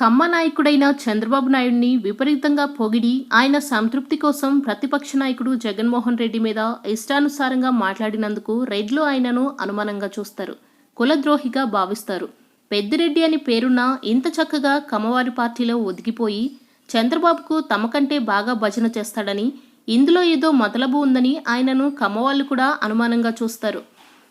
కమ్మ నాయకుడైన చంద్రబాబు నాయుడిని విపరీతంగా పొగిడి ఆయన సంతృప్తి కోసం ప్రతిపక్ష నాయకుడు జగన్మోహన్ రెడ్డి మీద ఇష్టానుసారంగా మాట్లాడినందుకు రెడ్లు ఆయనను అనుమానంగా చూస్తారు కులద్రోహిగా భావిస్తారు. పెద్దిరెడ్డి అని పేరున్న ఇంత చక్కగా కమ్మవారి పార్టీలో ఒదిగిపోయి చంద్రబాబుకు తమకంటే బాగా భజన చేస్తాడని ఇందులో ఏదో మతలబు ఉందని ఆయనను కమ్మవాళ్ళు కూడా అనుమానంగా చూస్తారు.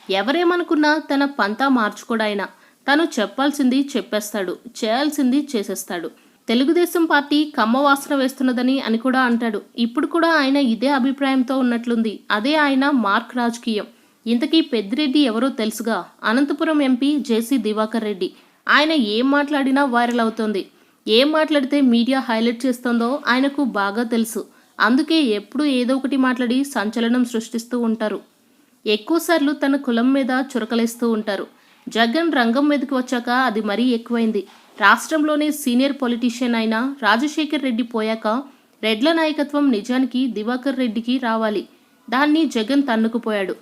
ఎవరేమనుకున్నా తన పంతా మార్చుకోడాయన తను చెప్పాల్సింది చెప్పేస్తాడు చేయాల్సింది చేసేస్తాడు. తెలుగుదేశం పార్టీ కమ్మ వాసన వేస్తున్నదని అని కూడా అంటాడు. ఇప్పుడు కూడా ఆయన ఇదే అభిప్రాయంతో ఉన్నట్లుంది. అదే ఆయన మార్క్ రాజకీయం. ఇంతకీ పెద్దిరెడ్డి ఎవరో తెలుసుగా? Anantapur MP JC Diwakar Reddy. ఆయన ఏం మాట్లాడినా వైరల్ అవుతోంది. ఏం మాట్లాడితే మీడియా హైలైట్ చేస్తుందో ఆయనకు బాగా తెలుసు. అందుకే ఎప్పుడు ఏదో ఒకటి మాట్లాడి సంచలనం సృష్టిస్తూ ఉంటారు. ఎక్కువసార్లు తన కులం మీద చురకలేస్తూ ఉంటారు. జగన్ రంగం మీదకి వచ్చాక అది మరీ ఎక్కువైంది. రాష్ట్రంలోనే సీనియర్ పొలిటీషియన్ అయిన రాజశేఖర్ రెడ్డి పోయాక రెడ్ల నాయకత్వం నిజానికి దివాకర్ రెడ్డికి రావాలి. దాన్ని జగన్ తన్నుకుపోయాడు.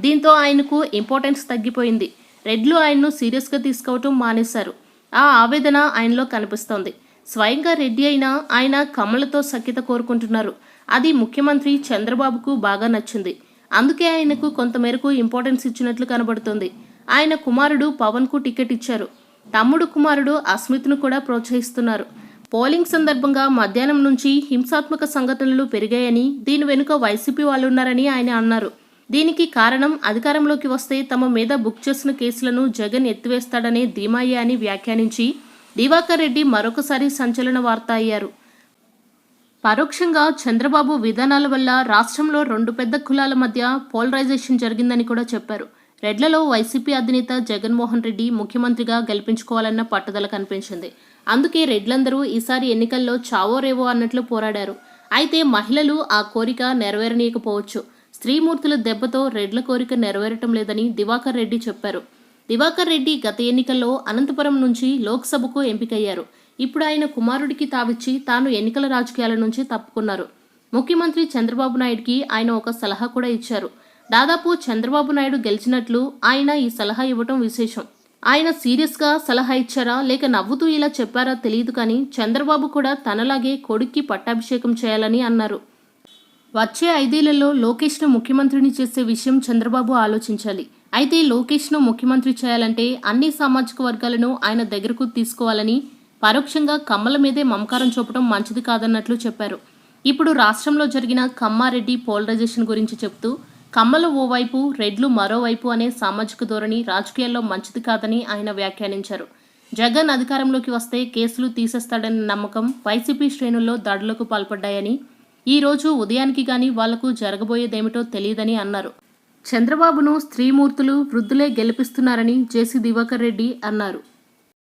దీంతో ఆయనకు ఇంపార్టెన్స్ తగ్గిపోయింది. రెడ్లు ఆయన్ను సీరియస్గా తీసుకోవటం మానేశారు. ఆ ఆవేదన ఆయనలో కనిపిస్తోంది. స్వయంగా రెడ్డి అయినా ఆయన కమలతో సఖ్యత కోరుకుంటున్నారు. అది ముఖ్యమంత్రి చంద్రబాబుకు బాగా నచ్చింది. అందుకే ఆయనకు కొంతమేరకు ఇంపార్టెన్స్ ఇచ్చినట్లు కనబడుతుంది. ఆయన కుమారుడు పవన్కు టికెట్ ఇచ్చారు. తమ్ముడు కుమారుడు అస్మిత్ను కూడా ప్రోత్సహిస్తున్నారు. పోలింగ్ సందర్భంగా మధ్యాహ్నం నుంచి హింసాత్మక సంఘటనలు పెరిగాయని దీని వెనుక వైసీపీ వాళ్ళున్నారని ఆయన అన్నారు. దీనికి కారణం అధికారంలోకి వస్తే తమ మీద బుక్ చేసిన కేసులను జగన్ ఎత్తివేస్తాడనే ధీమాయ్య అని వ్యాఖ్యానించి దివాకర్ రెడ్డి మరొకసారి సంచలన వార్త అయ్యారు. పరోక్షంగా చంద్రబాబు విధానాల వల్ల రాష్ట్రంలో రెండు పెద్ద కులాల మధ్య పోలరైజేషన్ జరిగిందని కూడా చెప్పారు. రెడ్లలో వైసీపీ అధినేత జగన్మోహన్ రెడ్డి ముఖ్యమంత్రిగా గెలిపించుకోవాలన్న పట్టుదల కనిపించింది. అందుకే రెడ్లందరూ ఈసారి ఎన్నికల్లో చావో రేవో అన్నట్లు పోరాడారు. అయితే మహిళలు ఆ కోరిక నెరవేరనీయకపోవచ్చు. స్త్రీమూర్తుల దెబ్బతో రెడ్ల కోరిక నెరవేరటం లేదని దివాకర్ రెడ్డి చెప్పారు. దివాకర్ రెడ్డి గత ఎన్నికల్లో అనంతపురం నుంచి లోక్సభకు ఎంపికయ్యారు. ఇప్పుడు ఆయన కుమారుడికి తావిచ్చి తాను ఎన్నికల రాజకీయాల నుంచి తప్పుకున్నారు. ముఖ్యమంత్రి చంద్రబాబు నాయుడికి ఆయన ఒక సలహా కూడా ఇచ్చారు. దాదాపు చంద్రబాబు నాయుడు గెలిచినట్లు ఆయన ఈ సలహా ఇవ్వటం విశేషం. ఆయన సీరియస్గా సలహా ఇచ్చారా? లేక నవ్వుతూ ఇలా చెప్పారా తెలియదు కానీ చంద్రబాబు కూడా తనలాగే కొడుక్కి పట్టాభిషేకం చేయాలని అన్నారు. వచ్చే ఐదేళ్ళలో లోకేష్ను ముఖ్యమంత్రిని చేసే విషయం చంద్రబాబు ఆలోచించాలి. అయితే లోకేష్ను ముఖ్యమంత్రి చేయాలంటే అన్ని సామాజిక వర్గాలను ఆయన దగ్గరకు తీసుకోవాలని పరోక్షంగా కమ్మల మీదే మమకారం చూపడం మంచిది కాదన్నట్లు చెప్పారు. ఇప్పుడు రాష్ట్రంలో జరిగిన కమ్మారెడ్డి పోలరైజేషన్ గురించి చెప్తూ కమ్మలు ఓవైపు రెడ్లు మరోవైపు అనే సామాజిక ధోరణి రాజకీయాల్లో మంచిది కాదని ఆయన వ్యాఖ్యానించారు. జగన్ అధికారంలోకి వస్తే కేసులు తీసేస్తాడన్న నమ్మకం వైసీపీ శ్రేణుల్లో దాడులకు పాల్పడ్డాయని ఈ రోజు ఉదయానికి గాని వాళ్ళకు జరగబోయేదేమిటో తెలియదని అన్నారు. చంద్రబాబును స్త్రీమూర్తులు వృద్ధులే గెలిపిస్తున్నారని జేసీ దివాకర్ రెడ్డి అన్నారు.